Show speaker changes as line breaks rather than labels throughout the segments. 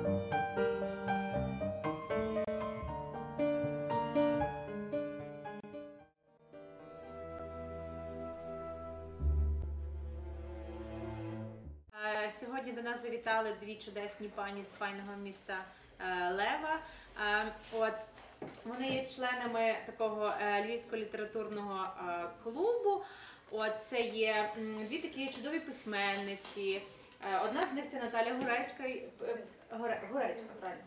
Е, Сьогодні до нас завітали дві чудесні пані з файного міста е, Лева. Е, От вони є членами такого львівського літературного клубу. От це є дві такі чудові письменниці. Одна з них це Наталя Гурецька. І- Горе- Гурецька, правильно?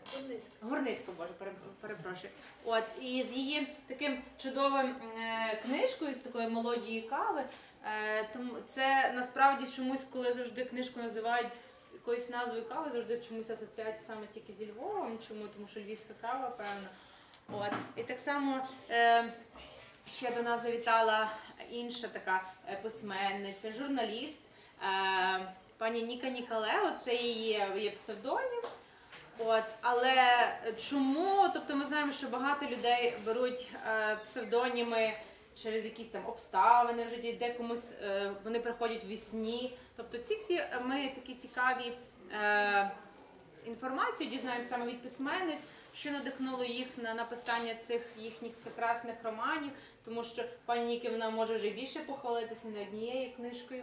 Горницька, боже, перепрошую. От і з її таким чудовим е, книжкою, з такої молодії кави. Е, тому це насправді чомусь, коли завжди книжку називають якоюсь назвою кави, завжди чомусь асоціюється саме тільки зі Львовом. Чому? Тому що львівська кава, певно. От. І так само е, ще до нас завітала інша така письменниця, журналіст. Е, Пані Ніка Нікалео, це її є псевдонім. От, але чому? Тобто ми знаємо, що багато людей беруть е, псевдоніми через якісь там обставини в житті, де комусь е, вони приходять в сні. Тобто ці всі е, ми такі цікаві е, інформацію дізнаємося саме від письменниць, що надихнуло їх на написання цих їхніх прекрасних романів, тому що пані Ніки вона може вже більше похвалитися не однією книжкою.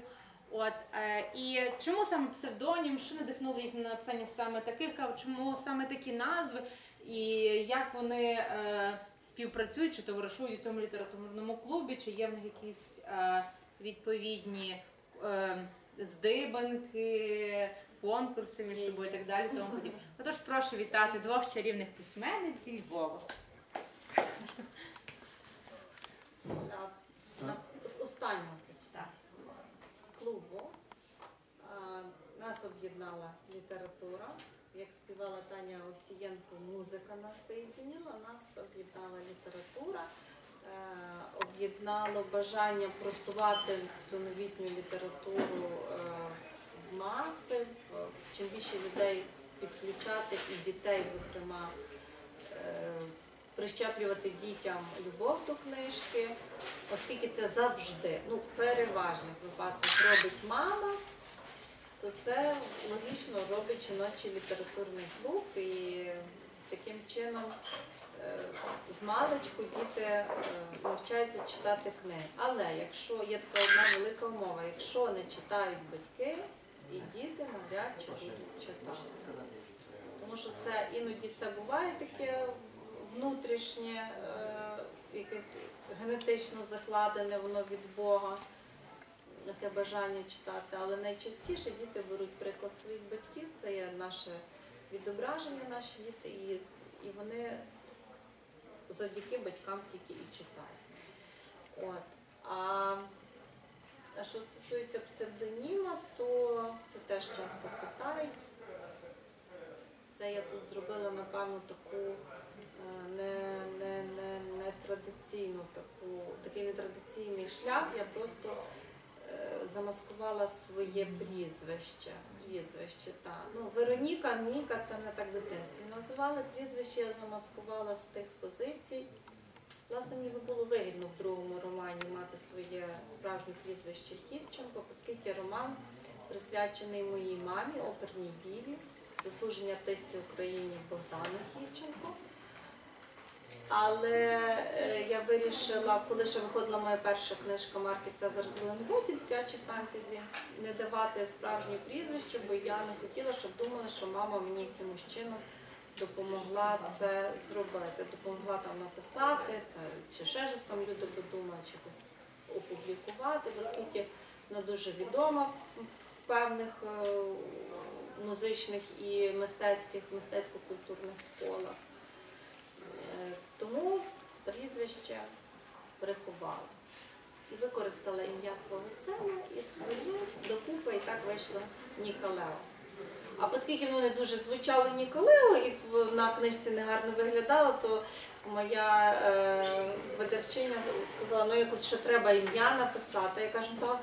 От е, і чому саме псевдонім, що надихнуло їх на написання саме таких кав, чому саме такі назви, і як вони е, співпрацюють чи товаришують у цьому літературному клубі, чи є в них якісь е, відповідні е, здибанки, конкурси між собою і так далі. Тому подібне. Отож, прошу вітати двох чарівних письменниць зі Львова.
на, на, з останнього прочитаю. З клубу а, нас об'єднала література. Як співала Таня Овсієнко, музика нас соєдинила, нас об'єднала література, е, об'єднало бажання просувати цю новітню літературу е, в маси, чим більше людей підключати і дітей, зокрема. е, прищеплювати дітям любов до книжки, оскільки це завжди, ну, переважних випадках робить мама, то це логічно робить жіночий літературний клуб і таким чином з маличку діти е, навчаються читати книги. Але якщо є така одна велика умова, якщо не читають батьки, і діти навряд чи будуть читати. Тому що це іноді це буває таке внутрішнє, е, якесь генетично закладене воно від Бога, таке бажання читати. Але найчастіше діти беруть приклад своїх батьків, це є наше відображення, наші діти, і вони завдяки батькам тільки і читають. От. А, що стосується псевдоніма, то це теж часто питають. Це я тут зробила, напевно, таку е, не, не, не, не традиційну, таку, такий нетрадиційний шлях. Я просто замаскувала своє прізвище. Прізвище, та. Ну, Вероніка, Ніка, це мене так в дитинстві називали. Прізвище я замаскувала з тих позицій. Власне, мені би було вигідно в другому романі мати своє справжнє прізвище Хівченко, оскільки роман присвячений моїй мамі, оперній діві, заслуженій артистці України Богдану Хівченко. Але е, я вирішила, коли ще виходила моя перша книжка Марки Цезар Зеленбуд, дитячі фентезі, не давати справжнє прізвище, бо я не хотіла, щоб думали, що мама мені якимось чином допомогла це зробити, допомогла там написати, та, чи ще щось там люди подумають, якось опублікувати, оскільки вона дуже відома в певних е, музичних і мистецьких, мистецько-культурних колах. Тому прізвище приховала. І використала ім'я свого сина і своє докупи, і так вийшло Ніколео. А оскільки воно не дуже звучало Ніколео і на книжці не гарно виглядало, то моя е, видавчиня сказала, ну якось ще треба ім'я написати. Я кажу, то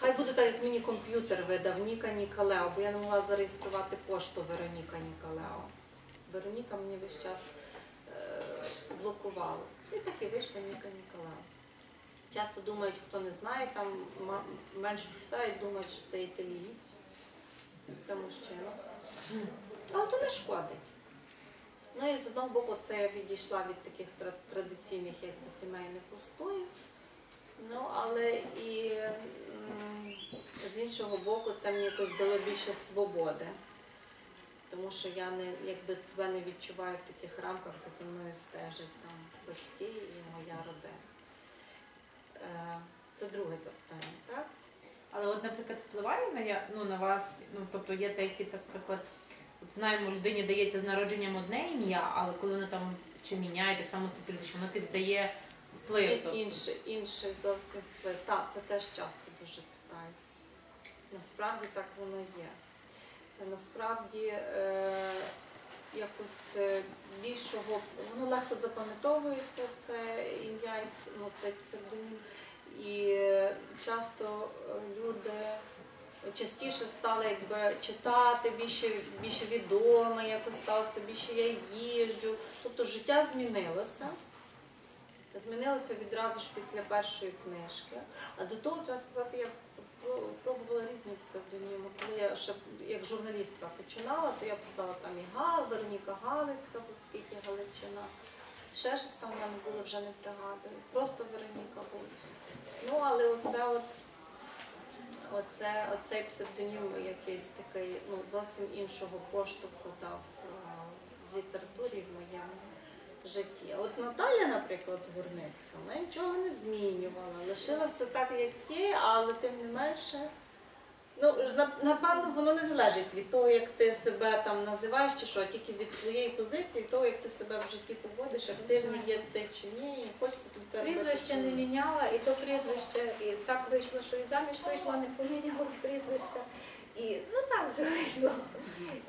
хай буде так, як мені комп'ютер видав, Ніка Ніколео, бо я не могла зареєструвати пошту Вероніка Ніколео. Вероніка мені весь час е. І так і вийшла Ніка Ніколео. Часто думають, хто не знає, там менше читають, думають, що це італієць. Це мужчина. Але то не шкодить. Ну і з одного боку, це я відійшла від таких традиційних якби, сімейних устоїв. Ну, але і з іншого боку, це мені якось дало більше свободи. Тому що я не якби себе не відчуваю в таких рамках, де за мною стежать там батьки і моя родина. Е, Це друге запитання, так?
Але от, наприклад, впливає на ну, на вас, ну тобто є так, наприклад, от знаємо, людині дається з народженням одне ім'я, але коли вона там чи міняє, так само це прізвище, воно якось дає вплив.
І-
Тобто.
Інший, інший зовсім вплив. Так, це теж часто дуже питають. Насправді так воно є. Насправді е, якось е, більшого, воно легко запам'ятовується, це ім'я, ну, цей псевдонім. І часто е, люди частіше стали якби читати, більше, більше відоме якось сталося, більше я їжджу. Тобто життя змінилося. Змінилося відразу ж після першої книжки. А до того треба сказати, я пробувала різні псевдоніми. Коли я ще як журналістка починала, то я писала там і Гал, Вероніка Галицька, оскільки Галичина. Ще щось там в мене було, вже не пригадую. Просто Вероніка була. Ну, але оце от. Оце, оцей псевдонім якийсь такий, ну, зовсім іншого поштовху дав е, в літературі в моєму житті. От Наталя, наприклад, Гурницька, вона нічого не змінювала, лишила все так, як є, але тим не менше. Ну, напевно, воно не залежить від того, як ти себе там називаєш чи що, тільки від твоєї позиції, того, як ти себе в житті поводиш, активний є ти чи ні, і хочеться тобі робити
Прізвище не міняла, і то прізвище, і так вийшло, що і заміж вийшла, не поміняла прізвище. І ну так вже вийшло.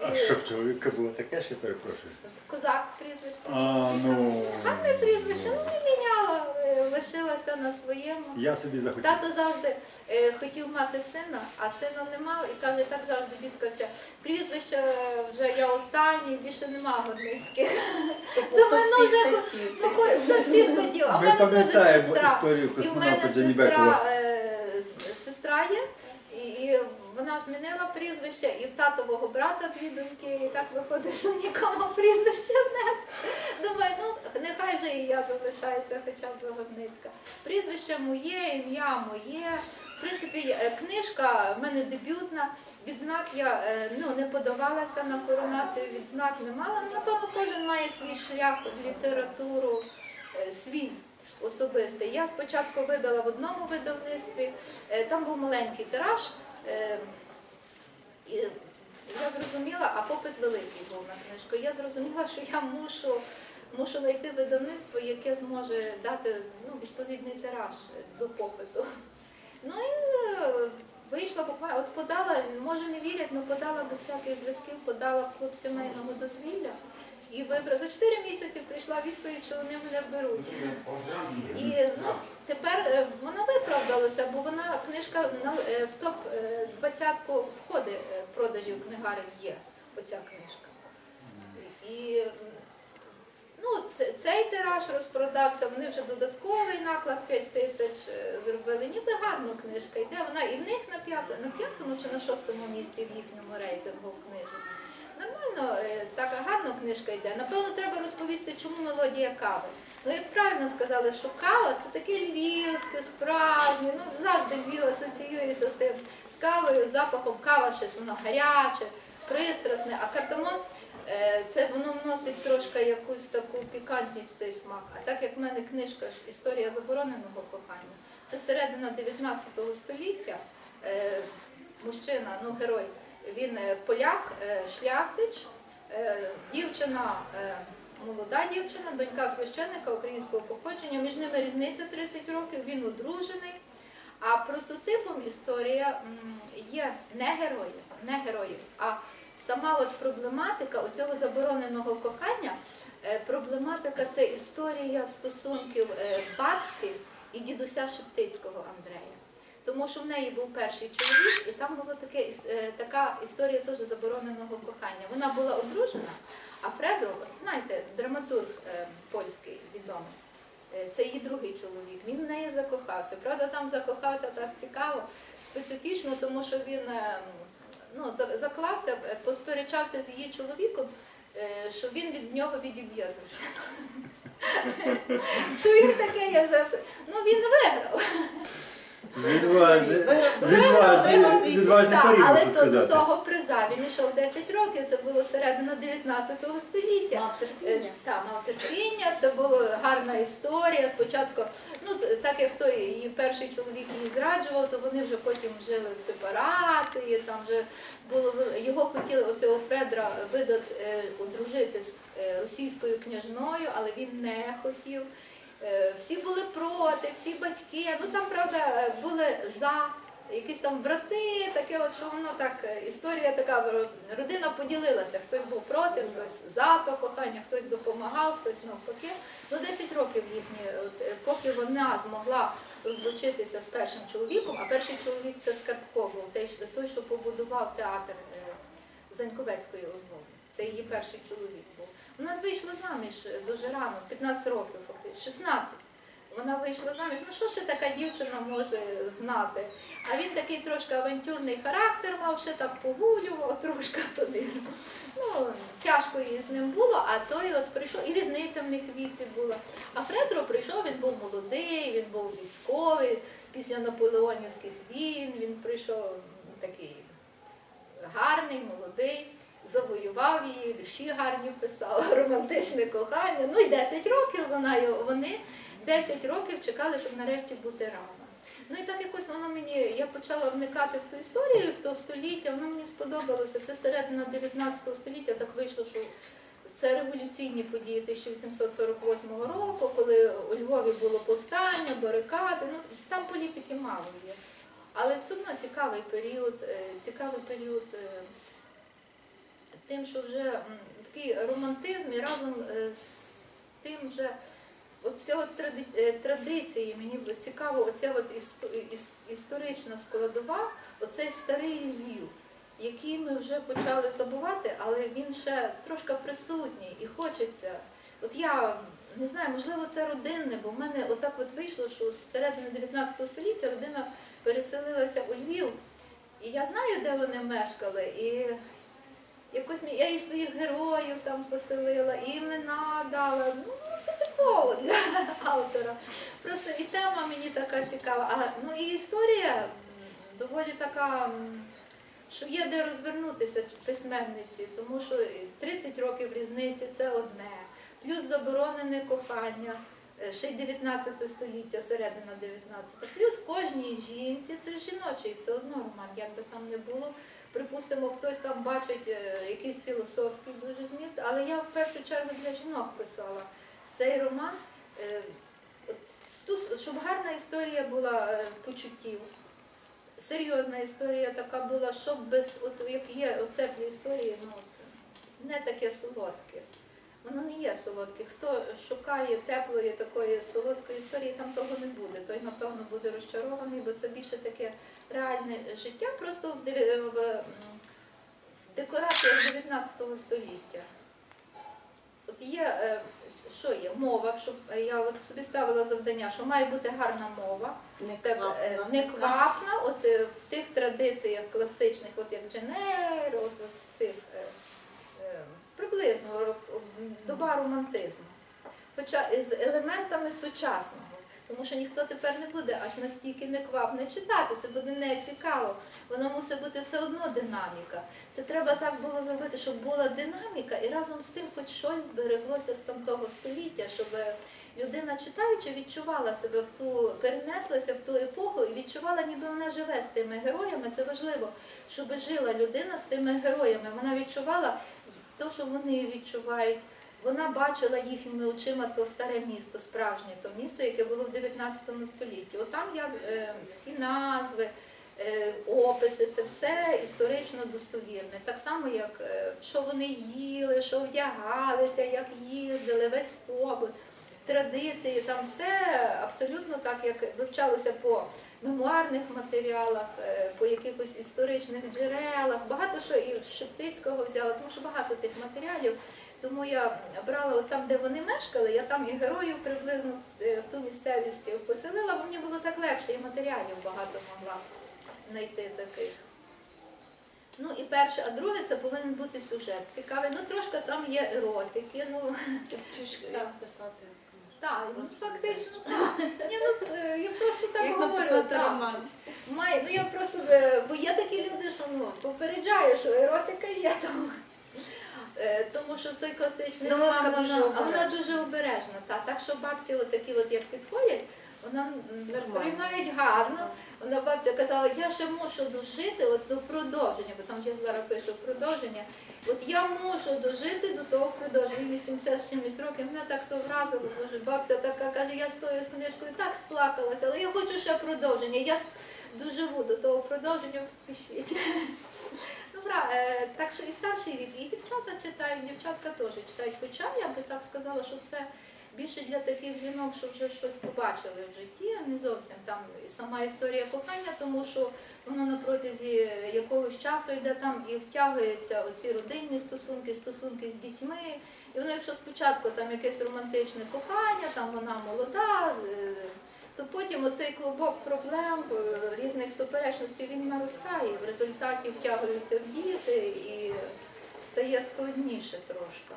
А що в чоловіка було таке, ще перепрошую?
Козак прізвище.
А, ну.
Гарне прізвище, ну не міняла, е, лишилася на своєму.
Я собі захотів.
Тато завжди е, хотів мати сина, а сина не мав і каже, так завжди бідкався. Прізвище е, вже я останній, більше нема Горницьких.
Тобто
Думаю, ну,
всіх
вже
хотів.
Ну, ко- це всіх хотів, а в
Ми
мене теж
пам'ятаємо
сестра.
історію
І в
космонавта
мене
Джанібекова.
сестра, е, сестра є, вона змінила прізвище, і в татового брата дві доньки, і так виходить, що нікому прізвище внес. Думаю, ну нехай же і я залишається, хоча б Загорницька. Прізвище моє, ім'я моє. В принципі, е, книжка в мене дебютна. Відзнак я е, ну, не подавалася на коронацію, відзнак не мала. Ну, напевно, кожен має свій шлях в літературу, е, свій особистий. Я спочатку видала в одному видавництві, там був маленький тираж. Е, і Я зрозуміла, а попит великий був на книжку. Я зрозуміла, що я мушу, мушу знайти видавництво, яке зможе дати ну, відповідний тираж до попиту. Ну і е, вийшла буквально, от подала, може не вірять, але подала без всяких зв'язків, подала в клуб сімейного дозвілля. І вибрала за 4 місяці прийшла відповідь, що вони мене беруть. І ну, тепер е, воно виправдалося, бо вона книжка е, в топ е, двадцятку входить е, продажів книгарень є. Оця книжка. І ну, цей тираж розпродався, вони вже додатковий наклад 5 тисяч е, зробили. Ніби гарна книжка йде. Вона і в них на п'ятому, на п'ятому чи на шостому місці в їхньому рейтингу книжок. Нормально, е, така гарна книжка йде. Напевно, треба розповісти, чому мелодія кави. Ну, як правильно сказали, що кава це таке львівське, справжнє, ну завжди Львів асоціюється з тим, з кавою, з запахом кава, щось воно гаряче, пристрасне, а кардамон е, це воно вносить трошки якусь таку пікантність в той смак. А так як в мене книжка Історія забороненого кохання, це середина 19 століття. Е, Мужчина, ну герой, він е, поляк, шляхтич, дівчина, молода дівчина, донька священника українського походження. Між ними різниця 30 років, він одружений. А прототипом історія є не герої, не герої, а сама от проблематика оцього забороненого кохання. е, Проблематика це історія стосунків е, бабці і дідуся Шептицького Андрея. Тому що в неї був перший чоловік, і там була таке, е, така історія теж забороненого кохання. Вона була одружена, а Фредро, знаєте, драматург е, польський відомий, е, це її другий чоловік. Він в неї закохався. Правда, там закохався так цікаво, специфічно, тому що він ну, заклався, посперечався з її чоловіком, що він від нього відіб'є дружину. Що він таке я за. Ну він виграв. Так, але то до того приза він йшов 10 років, це було середина 19 століття.
Мав терпіння.
Та, мав терпіння, це була гарна історія. Спочатку, ну так як той її перший чоловік її зраджував, то вони вже потім жили в сепарації. Там вже було його хотіли оцього Фредра видати е, одружити з е, російською княжною, але він не хотів. Е, Всі були проти, всі батьки. Ну там правда були за. Якісь там брати, таке от, що воно так, е, історія така, родина поділилася. Хтось був проти, хтось за то кохання, хтось допомагав, хтось навпаки. Ну 10 років їхні, от, е, поки вона змогла розлучитися з першим чоловіком, а перший чоловік це Скарбко був, той, що- побудував театр Заньковецької у Це її перший чоловік був. Вона вийшла заміж дуже рано, 15 років фактично, 16. Вона вийшла заміж. Ну що ще така дівчина може знати? А він такий трошки авантюрний характер мав, ще так погулював трошки собі. Ну, тяжко їй з ним було, а той от прийшов, і різниця в них віці була. А Фредро прийшов, він був молодий, він був військовий, після наполеонівських війн, він прийшов такий гарний, молодий, завоював її, вірші гарні писав, романтичне кохання. Ну і 10 років вона його, вони 10 років чекали, щоб нарешті бути разом. Ну і так якось воно мені, я почала вникати в ту історію, в то століття, воно мені сподобалося. Це середина 19 століття, так вийшло, що це революційні події 1848 року, коли у Львові було повстання, барикади. Ну там політики мало є. Але все одно цікавий період, е, цікавий період е, тим, що вже такий романтизм і разом е, з тим вже от е, традиції, мені цікаво, оця от історична складова, оцей старий Львів, який ми вже почали забувати, але він ще трошки присутній і хочеться. От я не знаю, можливо, це родинне, бо в мене отак от вийшло, що з середини 19 століття родина переселилася у Львів. І я знаю, де вони мешкали. І якось я і своїх героїв там поселила, і імена дала. Ну, це типово для автора. Просто і тема мені така цікава. А, ну і історія доволі така, що є де розвернутися письменниці, тому що 30 років різниці це одне. Плюс заборонене кохання. е, Ще й 19 століття, середина 19. Плюс кожній жінці це жіночий все одно роман, як би там не було. Припустимо, хтось там бачить е, якийсь філософський дуже зміст, але я в першу чергу для жінок писала цей роман, е, щоб гарна історія була е, почуттів. Серйозна історія така була, щоб без, от як є теплі історії, ну не таке солодке. Воно не є солодке. Хто шукає теплої такої солодкої історії, там того не буде. Той, напевно, буде розчарований, бо це більше таке реальне життя, просто в, деві- в, декораціях 19 століття. От є, е, що є? Мова, щоб е, я от собі ставила завдання, що має бути гарна мова,
Не
так,
квапна.
е, неквапна, от е, в тих традиціях класичних, от як Дженейро, от, от цих е, е, приблизно доба романтизму. Хоча з елементами сучасного. Тому що ніхто тепер не буде аж настільки неквапно читати, це буде нецікаво. Воно мусить бути все одно динаміка. Це треба так було зробити, щоб була динаміка, і разом з тим хоч щось збереглося з тамтого століття, щоб людина, читаючи, відчувала себе в ту, перенеслася в ту епоху і відчувала, ніби вона живе з тими героями. Це важливо, щоб жила людина з тими героями. Вона відчувала те, що вони відчувають. Вона бачила їхніми очима то старе місто, справжнє то місто, яке було в 19 столітті. От я е, всі назви, е, описи, це все історично достовірне. Так само, як е, що вони їли, що вдягалися, як їздили, весь побут, традиції, там все абсолютно так, як вивчалося по мемуарних матеріалах, е, по якихось історичних джерелах. Багато що і Шептицького взяла, тому що багато тих матеріалів. Тому я брала от там, де вони мешкали, я там і героїв приблизно е, в ту місцевість поселила, бо мені було так легше, і матеріалів багато могла знайти таких. Ну і перше, а друге, це повинен бути сюжет цікавий. Ну трошки там є еротики. Ну
як писати
так, ну, фактично так. Ні, ну е, я просто так
Як
говорю. так.
роман?
Ну я просто е, бо є такі люди, що ну попереджаю, що еротика є там. Е, Тому що в той класичний
Ну, вона дуже
вона, а вона
обережна.
дуже обережна. Та. Так що бабці от такі, от як підходять, вона сприймають гарно. Вона бабця казала, я ще мушу дожити от до продовження, бо там я зараз пишу продовження. От я мушу дожити до того продовження. 80 з чимось років. Мене так то вразило, боже, бабця така каже, я стою з книжкою так сплакалася, але я хочу ще продовження. Я доживу до того продовження, пишіть. Е, так що і старший вік, і дівчата читають, дівчатка теж читають. Хоча я би так сказала, що це більше для таких жінок, що вже щось побачили в житті, а не зовсім там і сама історія кохання, тому що воно на протязі якогось часу йде там і втягуються оці родинні стосунки, стосунки з дітьми. І воно, якщо спочатку там якесь романтичне кохання, там вона молода, е, то потім оцей клубок проблем, е, різних суперечностей він наростає, в результаті втягуються в діти і стає складніше трошки.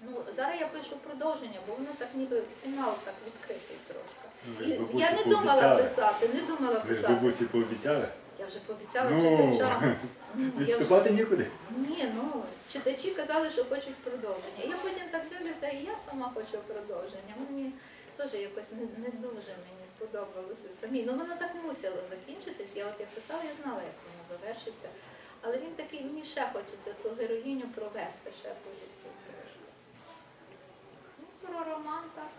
Ну, зараз я пишу продовження, бо воно так ніби фінал так відкритий трошки. І я не думала писати, не думала писати.
бабусі пообіцяли?
Я вже пообіцяла
Ну,
читачам. Ну, я вже-
нікуди.
ні, ну читачі казали, що хочуть продовження. Я потім так дивлюся, і я сама хочу продовження. Мені теж якось не, не дуже мені сподобалося самі. Ну воно так мусило закінчитись. Я от як писала, я знала, як воно завершиться. Але він такий, мені ще хочеться ту героїню провести ще по трошки. Ну, про роман так.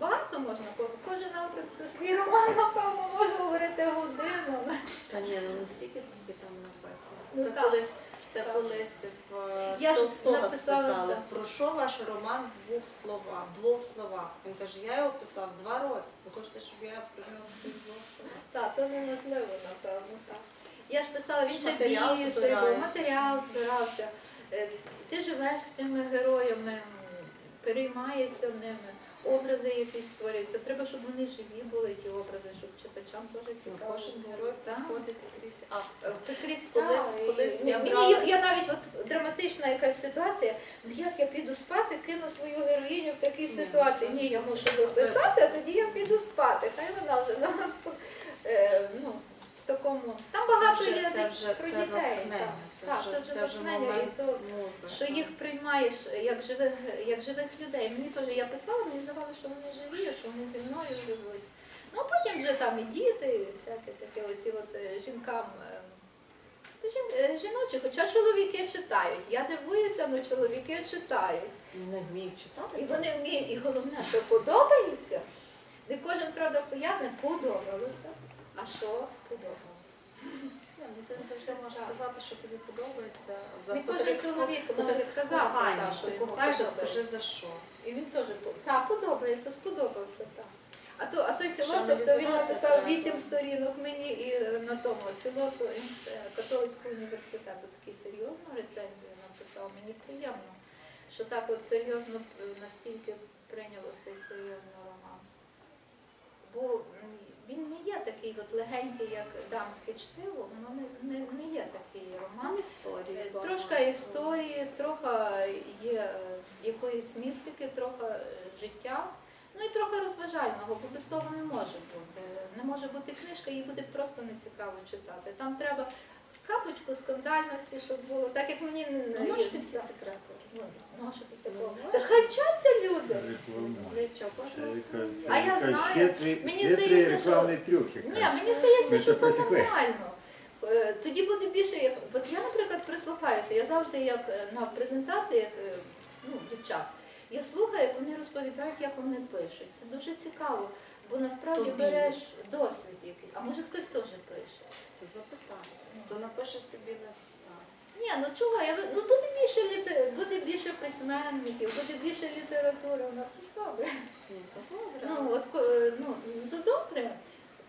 Багато можна, кожен автор про свій роман, напевно, може говорити годину.
Та ні, ну не стільки, скільки там написано.
Ну,
Це колись, це колись в е,
Я ж
Толстого
написала,
спитали,
так.
про що ваш роман в двох словах? В двох словах. Він каже, я його писав два роки. Ви хочете, щоб я про нього сказав в двох словах?
Так, то неможливо, напевно, так. Я ж писала, він ще
матеріал
більший
збирає.
був, матеріал збирався. Е, Ти живеш з тими героями, м, переймаєшся ними, образи якісь створюються. Треба, щоб вони живі були, ті образи, щоб читачам теж
Ну,
цікаво.
Кожен герой
Так.
крізь автора.
Е, крізь
Колись- колись я
мені
брала-
я, я навіть от драматична якась ситуація. Ну як я піду спати, кину свою героїню в такій ситуації.
ну,
Ні, я мушу дописати, а тоді я піду спати. Хай вона вже спо- е, ну, в такому. Там багато
це вже,
є про
це
дітей.
натхнення. Це,
Так,
вже,
це вже
це вже
натхнення, і то. Що їх приймаєш як живих, як живих людей. Мені теж я писала, мені здавалося, що вони живі, що вони зі мною живуть. Ну а потім вже там і діти, і всяке таке, оці от е, жінкам. е, жін, е, жіночі, хоча чоловіки читають. Я дивуюся, але чоловіки читають.
Не вміють читати.
І вони вміють, і головне, що подобається. Не кожен, правда, поясне, подобалося. А що подобалося?
Ну ти завжди можеш сказати, що тобі подобається. За то
кожен чоловік може
так,
що йому
кохаєш,
подобається.
скажи за що.
І він теж так, подобається, сподобався так. А то, а той філософ, то він написав вісім сторінок мені і е, на тому філософ е, католицького університету такий серйозну рецензію написав. Мені приємно, що так от серйозно е, настільки прийняв цей серйозний роман. Бо він не є такий от легенький, як дамське чтиво, воно не, не, не є такий роман.
Історії.
Трошка історії, трохи є е, якоїсь містики, трохи е, життя. Ну і трохи розважального, бо без того не може бути. Не може бути книжка, її буде просто нецікаво читати. Там треба капочку скандальності, щоб було. Так як мені не
Ну, ж ти всі секрети.
Ну, ну, а що тут такого?
Ну,
Та хай вчаться люди.
Реклама.
Для чого?
Це яка-
А я знаю. Мені здається, що- Ні, мені здається, що
це
то нормально. Е, Тоді буде більше як. От я, наприклад, прислухаюся. Я завжди як е, на презентаціях е, ну, дівчат. Я слухаю, як вони розповідають, як вони пишуть. Це дуже цікаво, бо насправді береш досвід якийсь. А може хтось теж пише.
Запитай. То напише тобі на знаю.
Ні, ну чого? Я, ну буде більше літер... буде більше письменників, буде більше літератури. У нас це ж добре.
Ні, то добре.
Ну, от ну, то добре.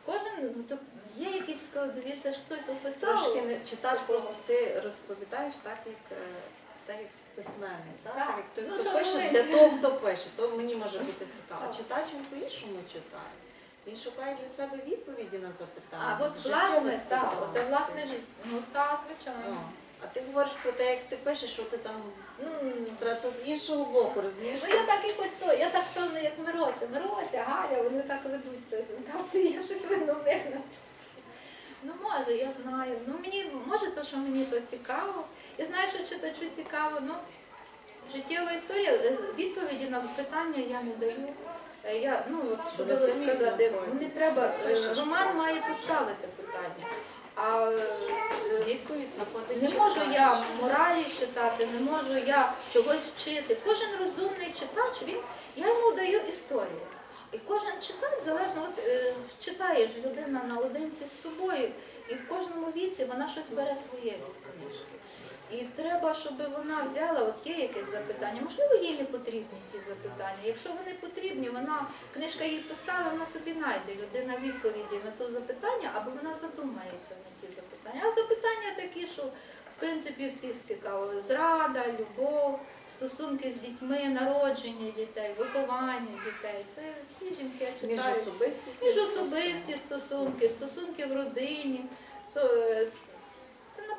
Кожен, ну, то є якісь складові, це ж хтось описав.
Трошки не читач, просто ти розповідаєш так, як, е, так, як письменник, так?
Так.
так як той,
Ну,
хто пише,
ви-
для того, хто пише, то мені може бути цікаво.
Так.
Читач він по-іншому читає. Він шукає для себе відповіді на запитання.
А от власне, так, от власне життя. Ну так, звичайно.
А ти говориш про те, як ти пишеш, що ти там
Ну,
Треба з іншого боку, розумієш?
Ну я так якось то, я так певно, як Мирося. Мирося, Галя, вони так ведуть презентації, я щось видно в. Ну може, я знаю. Ну мені може то, що мені то цікаво. Я знаю, що читачу цікаво, ну життєва історія, е, відповіді на питання я не даю. Е, Я, ну от що
самі
сказати, не треба, е, роман має поставити питання. А е,
Відповідь знаходить
не можу я моралі читати, не можу я чогось вчити. Кожен розумний читач, він я йому даю історію. І кожен читач залежно, от е, читаєш людина наодинці з собою, і в кожному віці вона щось бере своє від книжки. І треба, щоб вона взяла, от є якесь запитання. Можливо, їй не потрібні ті запитання. Якщо вони потрібні, вона книжка їй поставить, вона собі знайде людина відповіді на то запитання, або вона задумається на ті запитання. А запитання такі, що в принципі всіх цікаво: зрада, любов, стосунки з дітьми, народження дітей, виховання дітей. Це всі жінки читають.
Міжособистість.
Міжособисті стосунки, стосунки в родині. То, е,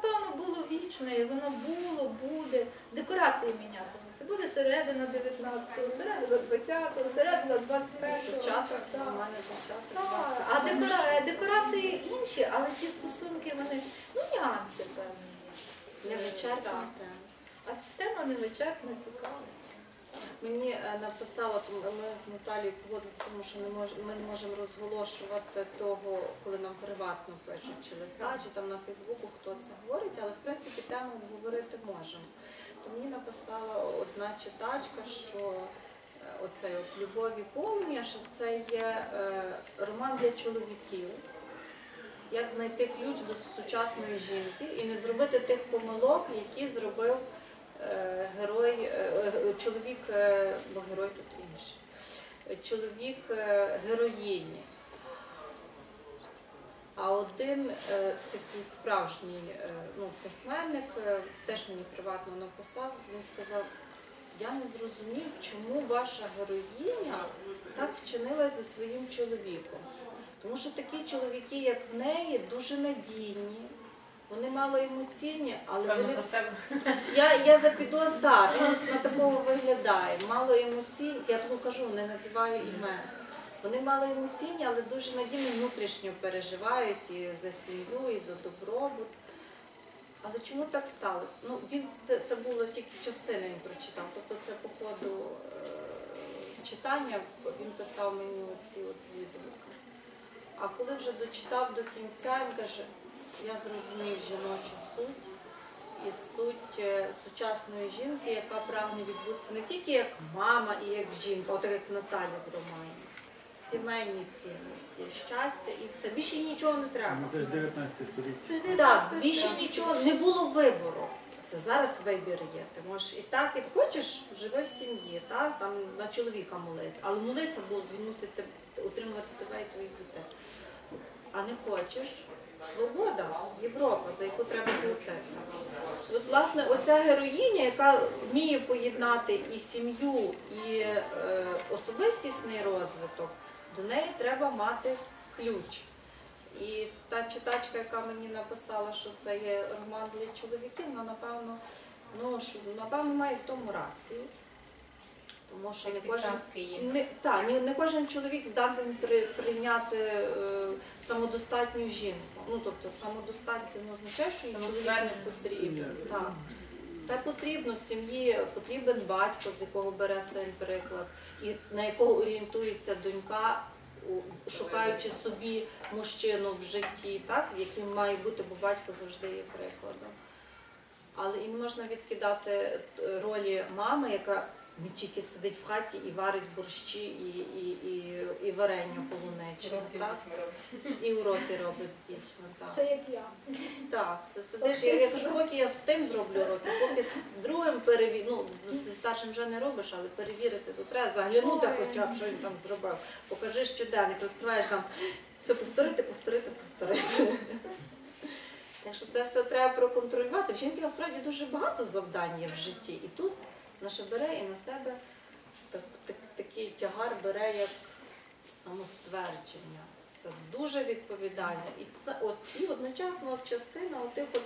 напевно, було вічне, і воно було, буде. Декорації мінятимуться. Це Буде середина 19-го, середина 20-го, середина 21-го.
Початок, у мене початок.
Так, А декора... декорації інші, але ті стосунки, вони, ну, нюанси певні. є.
Не вичерпна
А чи тема не вичерпна, цікава.
Мені е, написала, ми з Наталією погодилися, тому що ми не можемо розголошувати того, коли нам приватно пишуть чи листа, чи там на Фейсбуку хто це говорить, але в принципі тему обговорити можемо. То мені написала одна читачка, що е, оцей от любові полум'я, що це є е, роман для чоловіків. Як знайти ключ до сучасної жінки і не зробити тих помилок, які зробив герой, е, чоловік, е, бо герой тут інший, чоловік е, героїні. А один такий справжній ну, письменник теж мені приватно написав, він сказав, я не зрозумів, чому ваша героїня так вчинила зі своїм чоловіком. Тому що такі чоловіки, як в неї, дуже надійні, вони мало емоційні, але вони я, я запідоз, так, він на такого виглядає. Мало емоційні, я тому кажу, не називаю імен. Вони мало емоційні, але дуже надійно внутрішньо переживають і за сім'ю, і за добробут. Але чому так сталося? Ну, він це- було тільки частина, він прочитав. Тобто це по ходу е, читання він писав мені ці от відгуки. А коли вже дочитав до кінця, він каже, я зрозумів жіночу суть і суть е, сучасної жінки, яка прагне відбутися не тільки як мама і як жінка, от як Наталя в романі. Сімейні цінності, щастя і все. Більше нічого не треба.
Ну це ж 19 століття.
Це ж
Так, більше нічого не було вибору. Це зараз вибір є. Ти можеш і так, і хочеш, живи в сім'ї, так? там на чоловіка молись, але молися, бо він мусить тебе- утримувати тебе і твоїх дітей. А не хочеш. Свобода, Європа, за яку треба платити. От, власне, оця героїня, яка вміє поєднати і сім'ю, і е, особистісний розвиток, до неї треба мати ключ. І та читачка, яка мені написала, що це є роман для чоловіків, вона напевно, ну що напевно має в тому рацію. Тому що не кожен не, та, не, не кожен чоловік здатен при, прийняти е, самодостатню жінку. Ну тобто самодостатність це не означає, що їй чоловік не потрібен. Так. Все потрібно в сім'ї, потрібен батько, з якого бере син приклад, і на якого орієнтується донька, шукаючи собі мужчину в житті, так, яким має бути, бо батько завжди є прикладом. Але і не можна відкидати е, ролі мами, яка не тільки сидить в хаті і варить борщі, і, і, і, і варення полуничне, так? І уроки робить з дітьми. Так.
Це як я.
Так, це сидиш. Я, я кажу, поки я з тим зроблю роки, поки з другим перевір... ну, зі старшим вже не робиш, але перевірити то треба, заглянути
Ой.
хоча б, що він там зробив. Покажи щоденник, розкриваєш там, все повторити, повторити, повторити. Так що це все треба проконтролювати. В жінки насправді дуже багато завдань є в житті. І тут наша бере і на себе так, так, такий тягар бере як самоствердження. Це дуже відповідально. І це от і одночасно от частина тих от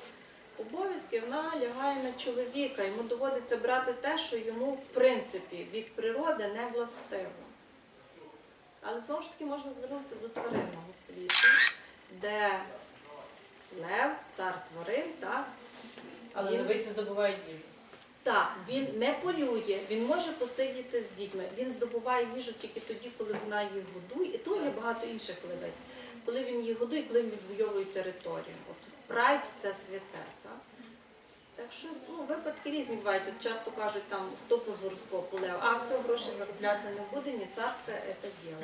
обов'язків вона лягає на чоловіка. Йому доводиться брати те, що йому в принципі від природи не властиво. Але знову ж таки можна звернутися до тваринного світу, де лев, цар тварин, так,
Але
Він-
здобувають їжу.
Так, він не полює, він може посидіти з дітьми. Він здобуває їжу тільки тоді, коли вона їх годує. І то є багато інших левиць. Коли він їх годує, коли він відвоює територію. От прайд це святе. Так? Так що ну, випадки різні бувають. От часто кажуть, там, хто по гороскопу лев, а все, гроші заробляти не буде, ні царське це діло.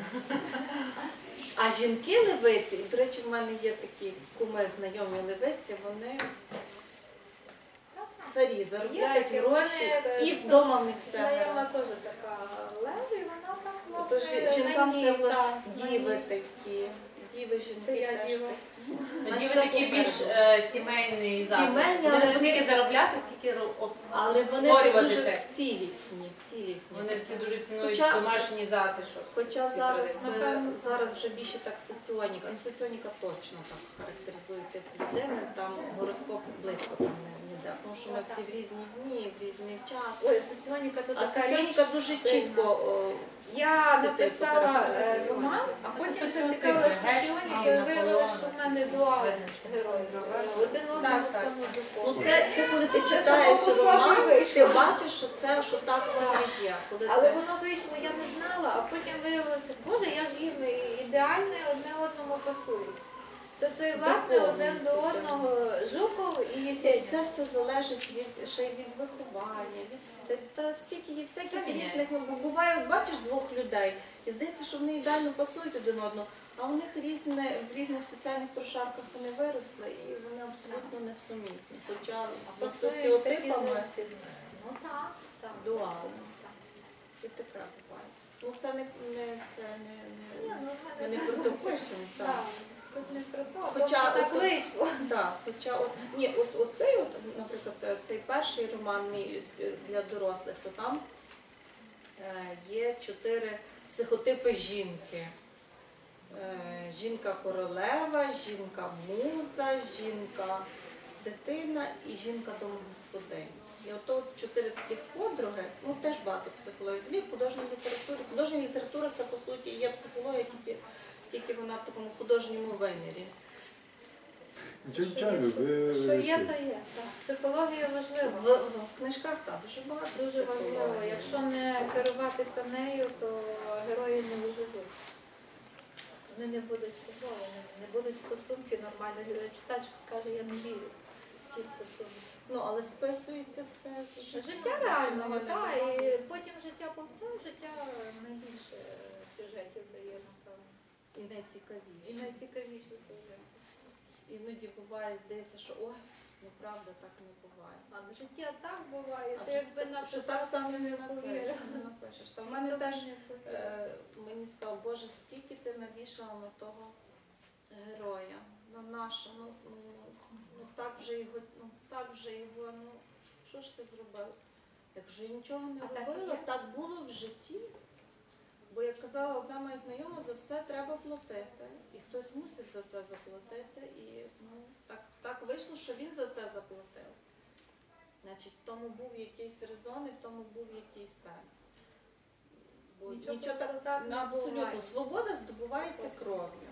А жінки левиці, і, до речі, в мене є такі куми знайомі левиці, вони царі заробляють гроші
в
і вдома в них все.
Знайома теж така лева, і вона так
Тобто
власне
жі- жінкам це власне діви такі, діви жінки.
Я
теж
діва.
такі.
Тоді ви
це
такий більш
попереду.
е, сімейний заклад.
Сімейний,
Вони
але
не
вони-
стільки заробляти, скільки ро-
Але вони
створювати
дуже
це.
цілісні, цілісні.
Вони всі дуже цінують
Хоча-
домашній затишок.
Хоча зараз, е,
Напевно.
зараз вже більше так соціоніка. Ну, соціоніка точно так характеризує тип людини, там гороскоп близько там не, не йде, тому що ми всі в різні дні, в різний час.
Ой, соціоніка то така
соціоніка
річ
дуже
сильна.
чітко о,
Я
Це
написала
типу,
е, роман, а потім зацікавилася
геть,
соціонікою,
і
виявилося, що в мене дуал героїв. Один одному
Так, так.
Ну
духовно.
це, це коли ти
Це
читаєш
само по собі
роман, ти
вийшло.
бачиш, що це що так воно є. Коли
Але
ти...
воно вийшло, я не знала, а потім виявилося, боже, я ж їм ідеальне одне одному пасую. Це той власне один до одного Жуков і Єсенін.
Це все залежить від ще й від виховання, від ст- та стільки є всяких
Все міняється.
різних. Буває, бачиш двох людей, і здається, що вони ідеально пасують один одного, а у них різне в різних соціальних прошарках вони виросли і вони абсолютно несумісні. Хоча за
Пасують такі
соціотипами
зовсім. Ну так, так. Так.
І таке буває. Ну це не, не це не,
Ні,
не,
ну,
ми не
це
про то пишемо. Так.
Так,
Хоча
так
ось-
вийшло.
Так, хоча от ні, от оцей, от, наприклад, цей перший роман мій е, для дорослих, то там е, є чотири психотипи жінки. Е, жінка королева, жінка муза, жінка дитина і жінка домогосподиня. І ото чотири таких подруги, ну теж багато психології. Взагалі в художній літературі. Художня література це по суті є психологія, тільки, тільки вона в такому художньому вимірі.
Звичайно, ви
Що є, то є. Так. Психологія важлива.
в, в книжках так дуже багато.
Дуже
психології.
важливо. Якщо не керуватися нею, то герої не виживуть. Вони не будуть собою, не, не будуть стосунки нормальні. Читач скаже, я не вірю в ті стосунки.
Ну, але списується все з
Життя реального, так, і потім життя повторює, життя найбільше сюжетів дає, напевно.
І найцікавіше.
І
найцікавіше.
сюжети.
Іноді буває, здається, що ой, ну правда так не буває.
А життя так буває, що якби
так- що так само не напишеш. Не напишеш. Та в мене теж е, мені сказав, Боже, скільки ти навішала на того героя, на нашого, ну, ну, ну так вже його, ну так вже його, ну що ж ти зробив? Якщо я нічого не
А
робила,
є?
так було в житті. Бо як казала одна моя знайома, за все треба платити. І хтось мусить за це заплатити. І ну, так, так вийшло, що він за це заплатив. Значить, в тому був якийсь резон і в тому був якийсь сенс. Бо
Нічого
нічого, так,
так не
абсолютно
буває.
свобода здобувається кров'ю.